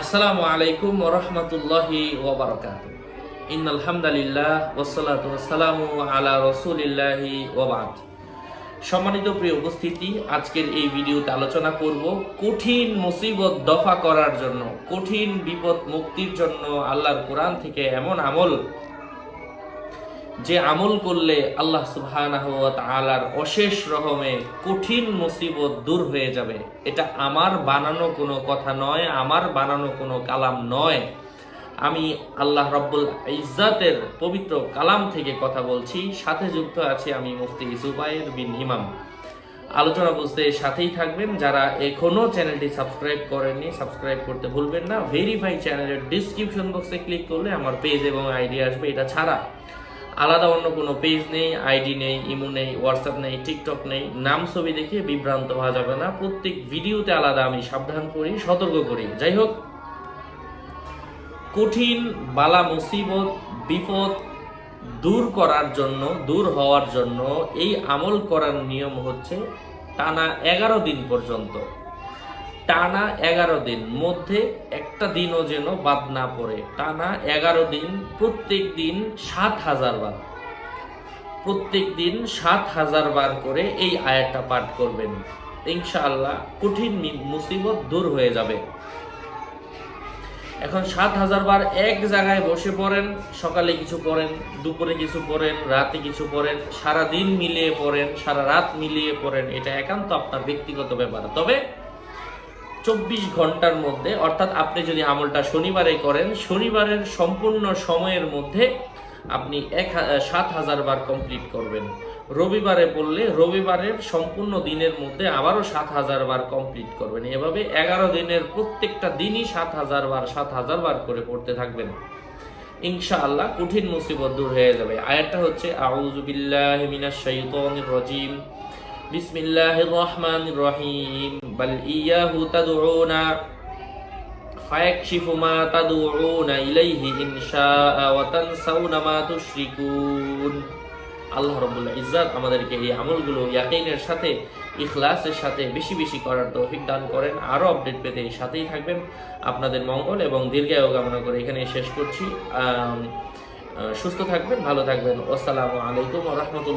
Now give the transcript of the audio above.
আসসালামু আলাইকুম রহমতুল্লাহি ওবরাকাত ইন আলহামদুলিল্লাহ ওসলাত ওয়াসসালামু আলা রসুলিল্লাহি ওবাদ সম্মানিত প্রিয় উপস্থিতি, আজকের এই ভিডিওতে আলোচনা করব কঠিন মুসিবত দফা করার জন্য, কঠিন বিপদ মুক্তির জন্য আল্লাহর কোরআন থেকে এমন আমল যে আমল করলে আল্লাহ তাআলার অশেষ রহমে কঠিন মুসিবত দূর হয়ে যাবে। এটা আমার বানানো কোনো কথা নয়, আমার বানানো কোনো কালাম নয়। আমি আল্লাহ রব্বুল ইজ্জাতের পবিত্র কালাম থেকে কথা বলছি, সাথে যুক্ত আছে আমি মুফতি জুবাইর বিন ইমাম আলোচনা বুঝতে সাথেই থাকবেন, যারা এখনও চ্যানেলটি সাবস্ক্রাইব করেননি, সাবস্ক্রাইব করতে ভুলবেন না। ভেরিফাই চ্যানেলের ডিসক্রিপশন বক্সে ক্লিক করলে আমার পেজ এবং আইডি আসবে, এটা ছাড়া। আলাদা অন্য কোনো পেজ নেই আইডি নেই ইমো নেই হোয়াটসঅ্যাপ নেই টিকটক নেই, নাম ছবি দেখে বিভ্রান্ত হওয়া যাবে না। প্রত্যেক ভিডিওতে আলাদা আমি সাবধান করি, সতর্ক করি। যাই হোক, কঠিন বালা মুসিবত, বিপদ দূর করার জন্য, দূর হওয়ার জন্য এই আমল করার নিয়ম হচ্ছে টানা এগারো দিন পর্যন্ত। টানা এগারো দিন। মধ্যে একটা দিনও যেন বাদ না পড়ে। টানা এগারো দিন, প্রত্যেক দিন সাত হাজার বার। প্রত্যেক দিন সাত হাজার বার করে এই আয়াতটা পাঠ করবেন। ইনশাআল্লাহ কঠিন মুসিবত দূর হয়ে যাবে। এখন সাত হাজার বার এক জায়গায় বসে পড়েন, সকালে কিছু পড়েন, দুপুরে কিছু পড়েন, রাতে কিছু পড়েন সারা দিন মিলিয়ে পড়েন, সারা রাত মিলিয়ে পড়েন, এটা একান্ত আপনার ব্যক্তিগত ব্যাপার। তবে চব্বিশ ঘণ্টার মধ্যে, অর্থাৎ আপনি যদি আমলটা শনিবারে করেন, শনিবারের সম্পূর্ণ সময়ের মধ্যে আপনি এক সাত হাজার বার কমপ্লিট করবেন। রবিবারে পড়লে রবিবারের সম্পূর্ণ দিনের মধ্যে আবারও সাত হাজার বার কমপ্লিট করবেন। এভাবে এগারো দিনের প্রত্যেকটা দিনই সাত হাজার বার, সাত হাজার বার করে পড়তে থাকবেন। ইনশাআল্লাহ কঠিন মুসিবত দূর হয়ে যাবে। আয়াতটা হচ্ছে, আউযু বিল্লাহি মিনাশ শাইতানির রাজিম। বিসমিল্লাহির আল্লাহ আমাদেরকে এই আমলগুলো ইয়াকিনের সাথে, ইখলাসের সাথে বেশি বেশি করার তৌফিক দান করেন। আরও আপডেট পেতে সাথেই থাকবেন। আপনাদের মঙ্গল এবং দীর্ঘায়ু কামনা করে এখানে শেষ করছি। সুস্থ থাকবেন, ভালো থাকবেন। আসসালামু আলাইকুম রাহমাতুল্লাহ।